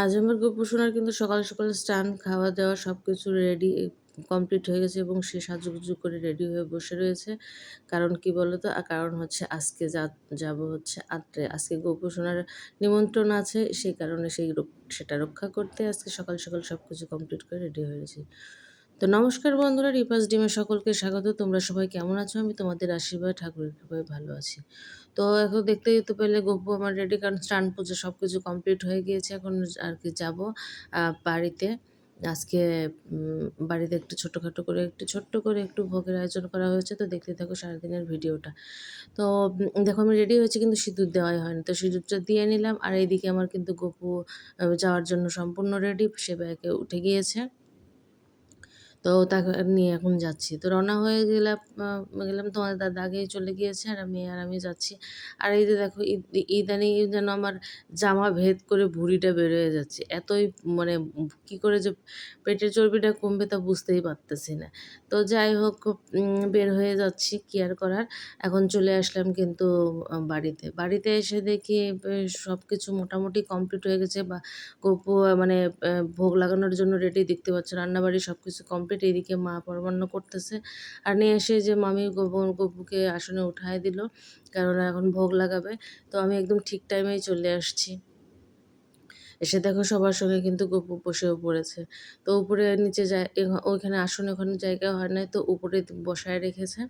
আজ আমার গোপুসোনার কিন্তু সকাল সকাল স্টান খাওয়া দাওয়া সব কিছু রেডি কমপ্লিট হয়ে গেছে এবং সে সাজুগুজু করে রেডি হয়ে বসে রয়েছে। কারণ কি বলতো? আর কারণ হচ্ছে আজকে যা, যাব হচ্ছে আত্রে। আজকে গোপুসোনার নিমন্ত্রণ আছে, সেই কারণে সেই সেটা রক্ষা করতে আজকে সকাল সকাল সব কিছু কমপ্লিট করে রেডি হয়েছি তো নমস্কার বন্ধুরা, রিপাস ডিমে সকলকে স্বাগত। তোমরা সবাই কেমন আছো? আমি তোমাদের আশীর্বাদ, ঠাকুরের কৃপায় ভালো আছি। তো এখন দেখতে যেতে পেলে গপ্পু আমার রেডি, কারণ স্নান পুজো সব কিছু কমপ্লিট হয়ে গিয়েছে। এখন আর কি যাব বাড়িতে। আজকে বাড়িতে একটু ছোটোখাটো করে, একটু ছোট্ট করে একটু ভোগের আয়োজন করা হয়েছে। তো দেখতে থাকো সারাদিনের ভিডিওটা। তো দেখো আমি রেডি হয়েছি, কিন্তু সিঁদুর দেওয়াই হয়নি। তো সিঁদুরটা দিয়ে নিলাম, আর এইদিকে আমার কিন্তু গপু যাওয়ার জন্য সম্পূর্ণ রেডি। সে ব্যাগে উঠে গিয়েছে। তো তাকে নিয়ে এখন যাচ্ছি। তো রওনা হয়ে গেলাম গেলাম তোমার দাদা আগেই চলে গিয়েছে আর আমি আর আমি যাচ্ছি। আর এই যে দেখো ইদানিং যেন আমার জামা ভেদ করে ভুঁড়িটা বের হয়ে যাচ্ছে। এতই মানে কি করে যে পেটের চর্বিটা কমবে তা বুঝতেই পারতেছি না। তো যাই হোক বের হয়ে যাচ্ছি কি আর করার। এখন চলে আসলাম কিন্তু বাড়িতে। বাড়িতে এসে দেখি সব কিছু মোটামুটি কমপ্লিট হয়ে গেছে বা মানে ভোগ লাগানোর জন্য রেডি দেখতে পাচ্ছ রান্নাবাড়ি সব কিছু কমপ্লিট এইদিকে মা পরমান্ন করতেছে। আর নিয়ে এসে যে মামি গপুকে আসনে উঠায় দিল কারণ এখন ভোগ লাগাবে। তো আমি একদম ঠিক টাইমেই চলে আসছি। এসে দেখো সবার সঙ্গে কিন্তু গপু বসেও পড়েছে। তো উপরে নিচে যায় ওইখানে আসনে ওখানে জায়গা হয় না তো উপরে বসায় রেখেছে।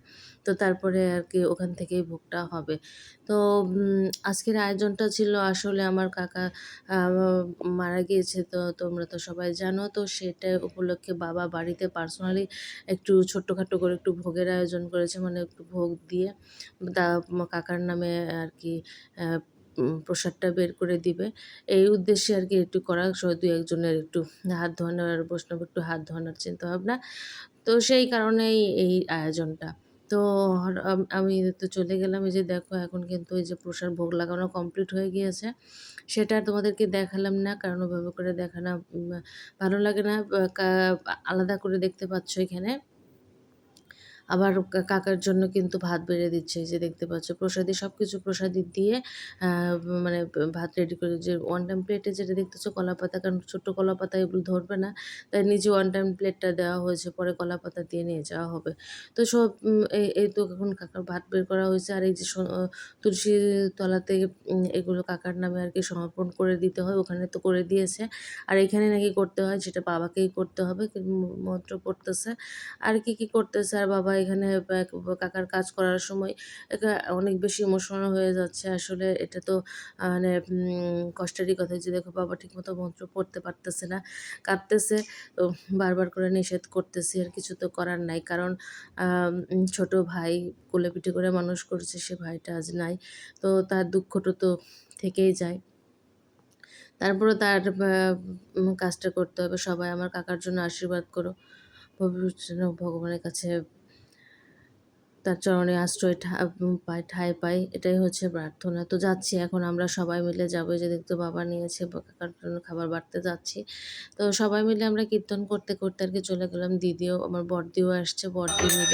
তো তারপরে আর কি ওখান থেকেই ভোগটা হবে। তো আজকের আয়োজনটা ছিল আসলে আমার কাকা মারা গিয়েছে, তো তোমরা তো সবাই জানো, তো সেটা উপলক্ষে বাবা বাড়িতে পার্সোনালি একটু ছোট্টখাটো করে একটু ভোগের আয়োজন করেছে মানে একটু ভোগ দিয়ে। কাকার নামে আর কি প্রসাদটা বের করে দিবে। এই উদ্দেশ্যে আর কি একটু করা দু একজনের একটু হাত ধোয়ানোর বৈষ্ণব একটু হাত ধোয়ানোর চিন্তা ভাবনা তো সেই কারণেই এই আয়োজনটা। তো আম- তো চলে গেলাম, এই যে দেখো এখন কিন্তু এই যে প্রসাদ ভোগ লাগানো কমপ্লিট হয়ে গিয়েছে। সেটা তোমাদেরকে দেখালাম না, কারণ ওভাবে করে দেখানো ভালো লাগে না আলাদা করে দেখতে পাচ্ছ এখানে। আবার কাকার জন্য কিন্তু ভাত বেড়ে দিচ্ছে যে দেখতে পাচ্ছ। প্রসাদি সব কিছু প্রসাদি দিয়ে মানে ভাত রেডি করে যে ওয়ান টাইম প্লেটে যেটা দেখতেছো কলা পাতা, কারণ ছোট্ট কলা পাতা এগুলো ধরবে না, তাই নিজে ওয়ান টাইম প্লেটটা দেওয়া হয়েছে, পরে কলা পাতা দিয়ে নিয়ে যাওয়া হবে। তো সব এই তো এখন কাকার ভাত বের করা হয়েছে, আর এই যে তুলসী তলাতে এগুলো কাকার নামে আর কি সমর্পণ করে দিতে হয়, ওখানে তো করে দিয়েছে। আর এখানে নাকি করতে হয়, সেটা বাবাকেই করতে হবে মন্ত্র পড়তেছে। আর কি কি করতেছে, আর বাবা এখানে কাকার কাজ করার সময় অনেক বেশি ইমোশনাল হয়ে যাচ্ছে। আসলে এটা তো মানে কষ্টেরই কথা যে দেখো বাবা ঠিকমতো মন্ত্র পড়তে পারতেছে না, কাঁদতেছে বারবার করে নিষেধ করতেছি, আর কিছু তো করার নাই। কারণ ছোট ভাই কোলে পিঠে করে মানুষ করছে, সে ভাইটা আজ নাই, তো তার দুঃখটা তো থেকেই যায়। তারপরে তার কাজটা করতে হবে, সবাই আমার কাকার জন্য আশীর্বাদ করো ভবিষ্যৎ ভগবানের কাছে তার চরণে আশ্রয় ঠা- উম, পাই ঠাঁই পাই এটাই হচ্ছে প্রার্থনা। তো যাচ্ছি এখন আমরা সবাই মিলে যাব যে দেখতে বাবা নিয়েছে কাকার জন্য খাবার বাড়তে যাচ্ছি। তো সবাই মিলে আমরা কীর্তন করতে করতে আর কি চলে গেলাম। দিদিও আমার বড়দিও আসছে বড়দি নিল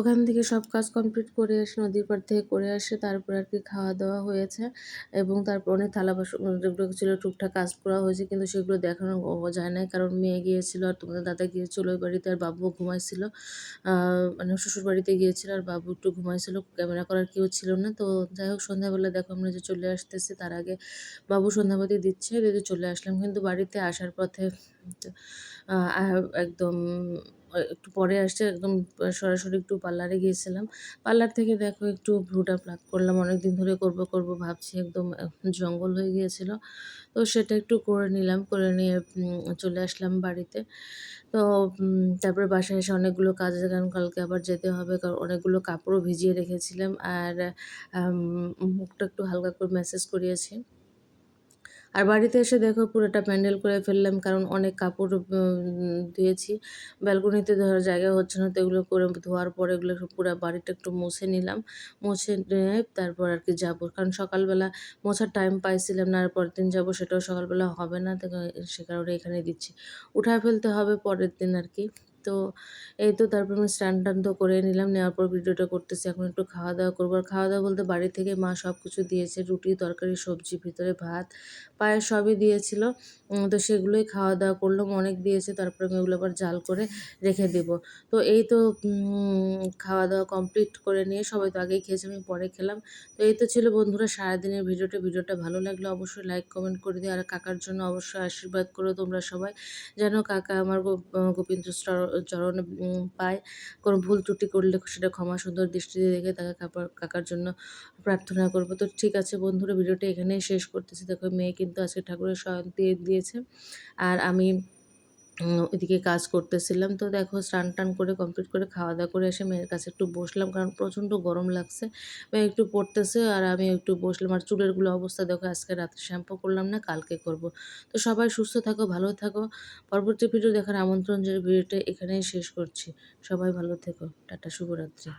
ওখান থেকে সব কাজ কমপ্লিট করে এসে নদীর পাড় থেকে করে আসে তারপর আর কি খাওয়া দাওয়া হয়েছে এবং তারপর অনেক থালা বাসন যেগুলো ছিল টুকটাক কাজ করা হয়েছে কিন্তু সেগুলো দেখানো যায় নাই কারণ মেয়ে গিয়েছিল আর তোমাদের দাদা গিয়েছিল ওই বাড়িতে আর বাবু ঘুমাইছিল। মানে শ্বশুর বাড়িতে গিয়েছিল আর বাবু একটু ঘুমাইছিল, ক্যামেরা করার কেউ ছিল না। তো যাই হোক, সন্ধ্যাবেলা দেখো আমরা যে চলে আসতেছি, তার আগে বাবু সন্ধ্যাবাতি দিচ্ছে দিদি চলে আসলাম। কিন্তু বাড়িতে আসার পথে একদম একটু পরে আসছে, একদম সরাসরি একটু পার্লারে গিয়েছিলাম। পার্লার থেকে দেখো একটু ভ্রুটা প্লাক করলাম অনেক দিন ধরে করব করব ভাবছি, একদম জঙ্গল হয়ে গিয়েছিল। তো সেটা একটু করে নিলাম, করে নিয়ে চলে আসলাম বাড়িতে। তো তারপরে বাসায় এসে অনেকগুলো কাজ কারণ কালকে আবার যেতে হবে, কারণ অনেকগুলো কাপড়ও ভিজিয়ে রেখেছিলাম। আর মুখটা একটু হালকা করে ম্যাসেজ করিয়েছি। আর বাড়িতে এসে দেখো পুরোটা প্যান্ডেল করে ফেললাম, কারণ অনেক কাপড় ধুয়েছি ব্যালকনিতে ধরার জায়গা হচ্ছে না, তো এগুলো করে ধোয়ার পরে এগুলো পুরো বাড়িটা একটু মুছে নিলাম। মুছে নিয়ে তারপর আর কি যাব, কারণ সকালবেলা মোছার টাইম পাইছিলাম না, আর পরের দিন যাব সেটাও সকালবেলা হবে না সে কারণে এখানে দিচ্ছি। উঠায় ফেলতে হবে পরের দিন আর কি। তো এই তো তারপর আমি স্নান টান তো করে নিলাম, নেওয়ার পর ভিডিওটা করতেছি, এখন একটু খাওয়া দাওয়া করব। আর খাওয়া দাওয়া বলতে বাড়ি থেকে মা সব কিছু দিয়েছে, রুটি, তরকারি, সবজি, ভিতরে ভাত, পায়েস সবই দিয়েছিল। তো সেগুলোই খাওয়া দাওয়া করলাম, অনেক দিয়েছে, তারপরে আমি ওগুলো আবার জাল করে রেখে দেব। তো এই তো খাওয়া দাওয়া কমপ্লিট করে নিয়ে সবাই তো আগেই খেয়েছে, আমি পরে খেলাম। তো এই তো ছিল বন্ধুরা সারাদিনের ভিডিওটা ভিডিওটা ভালো লাগলে অবশ্যই লাইক কমেন্ট করে দিও। আর কাকার জন্য অবশ্যই আশীর্বাদ করো তোমরা সবাই, যেন কাকা আমার গোবিন্দ চর- চরণে পায়। কোনো ভুল ত্রুটি করলে সেটা ক্ষমা সুন্দর দৃষ্টিতে দেখে তাকে কাকার- কাকার জন্য প্রার্থনা করব। তো ঠিক আছে বন্ধুরা, ভিডিওটা এখানেই শেষ করতেছি। দেখো, মেয়ে কিন্তু আজকে ঠাকুরের শয়ন দিয়ে দিয়েছে। আর আমি ওইদিকে কাজ করতেছিলাম। তো দেখো, স্নান টান করে কমপ্লিট করে খাওয়া দাওয়া করে এসে মেয়ের কাছে একটু বসলাম, কারণ প্রচণ্ড গরম লাগছে। মেয়ে একটু পড়তেছে আর আমি একটু বসলাম। আর চুলেরগুলো অবস্থা দেখো, আজকে রাত্রে শ্যাম্পু করলাম না, কালকে করব। তো সবাই সুস্থ থাকো, ভালো থাকো। পরবর্তী ভিডিও দেখার আমন্ত্রণ যে ভিডিওটা এখানেই শেষ করছি। সবাই ভালো থেকো। টাটা, শুভরাত্রি।